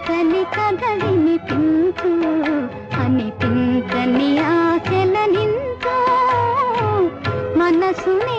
అంతని కథ వినిపించు అనిపించని ఆశల నింతో మనసునే